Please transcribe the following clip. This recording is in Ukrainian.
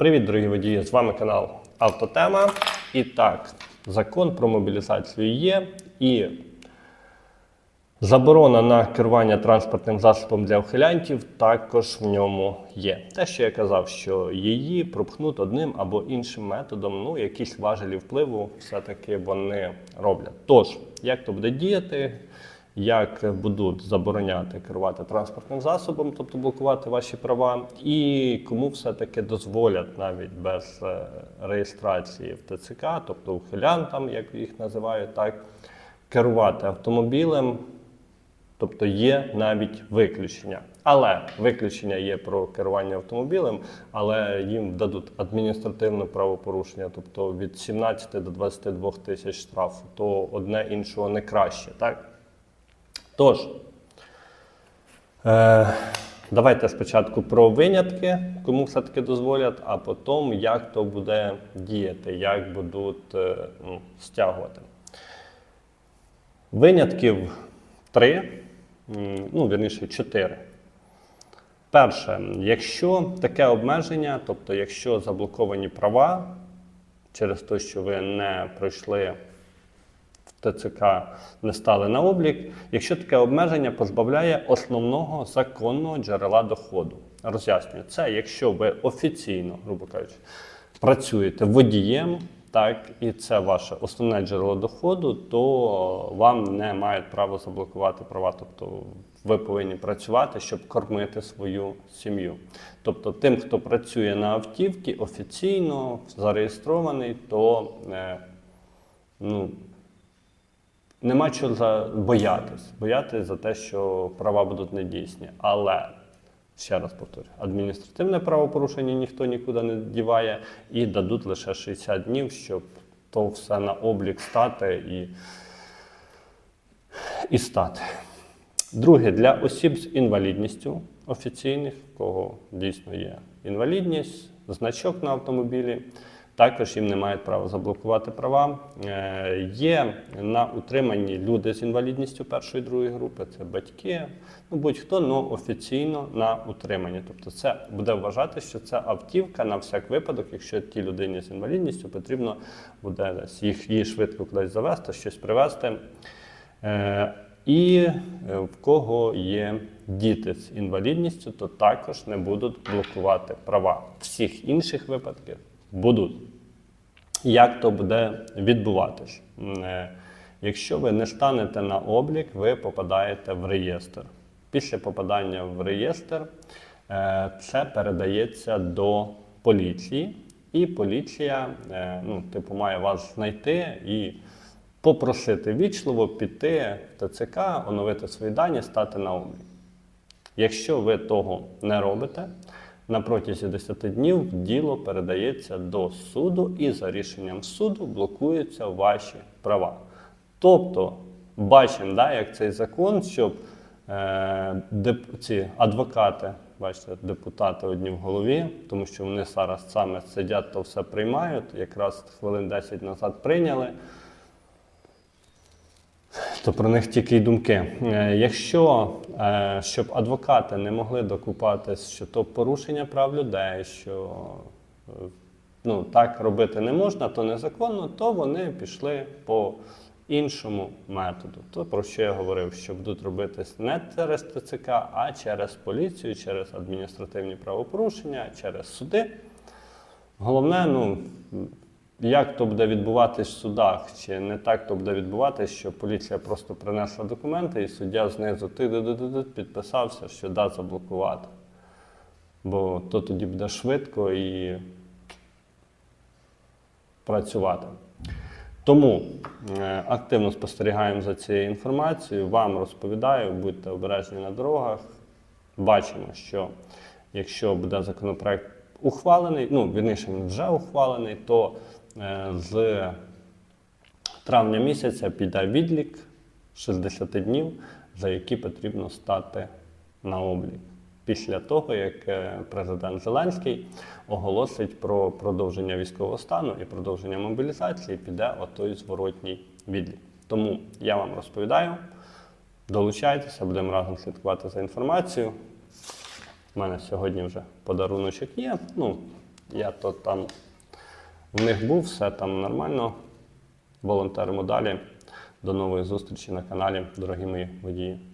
Привіт, дорогі водії! З вами канал Автотема. І так, закон про мобілізацію є і заборона на керування транспортним засобом для ухилянтів також в ньому є. Те, що я казав, що її пропхнуть одним або іншим методом, ну, якісь важелі впливу все-таки вони роблять. Тож, як то буде діяти? Як будуть забороняти керувати транспортним засобом, тобто блокувати ваші права, і кому все-таки дозволять навіть без е, реєстрації в ТЦК, тобто ухилянтам, як їх називають, так, керувати автомобілем. Тобто є навіть виключення. Але виключення є про керування автомобілем, але їм дадуть адміністративне правопорушення, тобто від 17 до 22 тисяч штрафу, то одне іншого не краще. так? Тож, е, давайте спочатку про винятки, кому все-таки дозволять, а потім як то буде діяти, як будуть е, ну, стягувати. Винятків три, ну, вірніше, чотири. Перше, якщо таке обмеження, тобто якщо заблоковані права через те, що ви не пройшли ТЦК, не стали на облік, якщо таке обмеження позбавляє основного законного джерела доходу. Роз'яснюю, це якщо ви офіційно, грубо кажучи, працюєте водієм, так, і це ваше основне джерело доходу, то вам не мають права заблокувати права. Тобто ви повинні працювати, щоб кормити свою сім'ю. Тобто, тим, хто працює на автівці офіційно зареєстрований, то е, ну, нема чого за- боятись. Боятись за те, що права будуть недійсні. Але ще раз повторюю, адміністративне правопорушення ніхто нікуди не діває, і дадуть лише 60 днів, щоб то все на облік стати і, і стати. Друге, для осіб з інвалідністю офіційних, в кого дійсно є інвалідність, значок на автомобілі, також їм не мають права заблокувати права. Е, Є на утриманні люди з інвалідністю першої другої групи, це батьки, ну будь-хто, але офіційно на утриманні. Тобто це буде вважати, що це автівка на всяк випадок, якщо тій людині з інвалідністю потрібно буде десь їх її швидко кудись завести, щось привезти. Е, І е, в кого є діти з інвалідністю, то також не будуть блокувати права. Всіх інших випадків будуть. Як то буде відбуватись? Е, Якщо ви не станете на облік, ви попадаєте в реєстр. Після попадання в реєстр е, це передається до поліції, і поліція, е, ну, типу, має вас знайти і попросити вічливо піти в ТЦК, оновити свої дані, стати на облік. Якщо ви того не робите, на протязі 10 днів діло передається до суду і за рішенням суду блокуються ваші права. Тобто, бачимо, да, як цей закон, щоб е, деп, ці адвокати, бачите, депутати одні в голові, тому що вони зараз саме сидять то все приймають, якраз хвилин 10 назад прийняли то про них тільки й думки. Е, Якщо е, щоб адвокати не могли докупатись, що то порушення прав людей, що е, ну, так робити не можна, то незаконно, то вони пішли по іншому методу. То про що я говорив, що будуть робитись не через ТЦК, а через поліцію, через адміністративні правопорушення, через суди. Головне, ну, як то буде відбуватись в судах, чи не так то буде відбуватись, що поліція просто принесла документи і суддя знизу підписався, що да заблокувати. Бо то тоді буде швидко і працювати. Тому е, активно спостерігаємо за цією інформацією, вам розповідаю, будьте обережні на дорогах. Бачимо, що якщо буде законопроект ухвалений, ну, вірніше, він вже ухвалений, то з травня місяця піде відлік 60 днів, за які потрібно стати на облік. Після того, як е, президент Зеленський оголосить про продовження військового стану і продовження мобілізації, піде отой зворотній відлік. Тому я вам розповідаю, долучайтеся, будемо разом слідкувати за інформацією. У мене сьогодні вже подаруночок є. Ну, Я то там в них був, все там нормально. Волонтеримо далі. До нової зустрічі на каналі, дорогі мої водії.